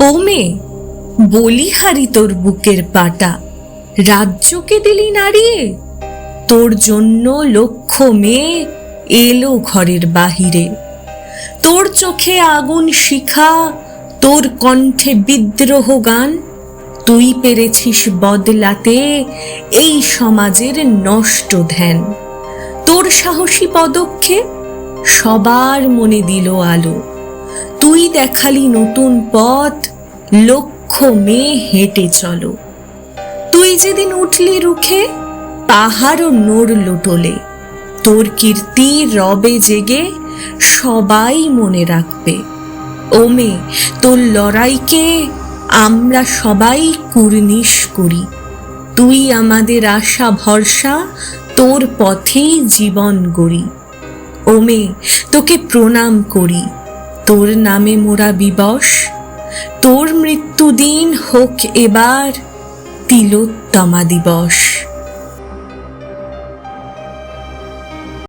ও মেয়ে, বলিহারি তোর বুকের পাটা। রাজ্যকে দিলি নাড়িয়ে, তোর জন্য লক্ষ মেয়ে এলো ঘরের বাহিরে। তোর চোখে আগুন শিখা, তোর কণ্ঠে বিদ্রোহ গান, তুই পেরেছিস বদলাতে এই সমাজের নষ্ট ধ্যান। তোর সাহসী পদক্ষেপ সবার মনে দিল আলো। তুই দেখালি নতুন পথ লক্ষ মেয়ে হেঁটে চলো। তুই যেদিন উঠলি রুখে পাহাড়ও নড়ল টোলে তোর কীর্তি রবে জেগে, সবাই মনে রাখবে। ও মে তোর লড়াইকে আমরা সবাই কুর্নিশ করি। তুই আমাদের আশা ভরসা, তোর পথেই জীবন গড়ি। ওমে তোকে প্রণাম করি। তোর নামে মোরা বিবশ তোর মৃত্যুদিন হোক এবার তিলোত্তমা দিবস।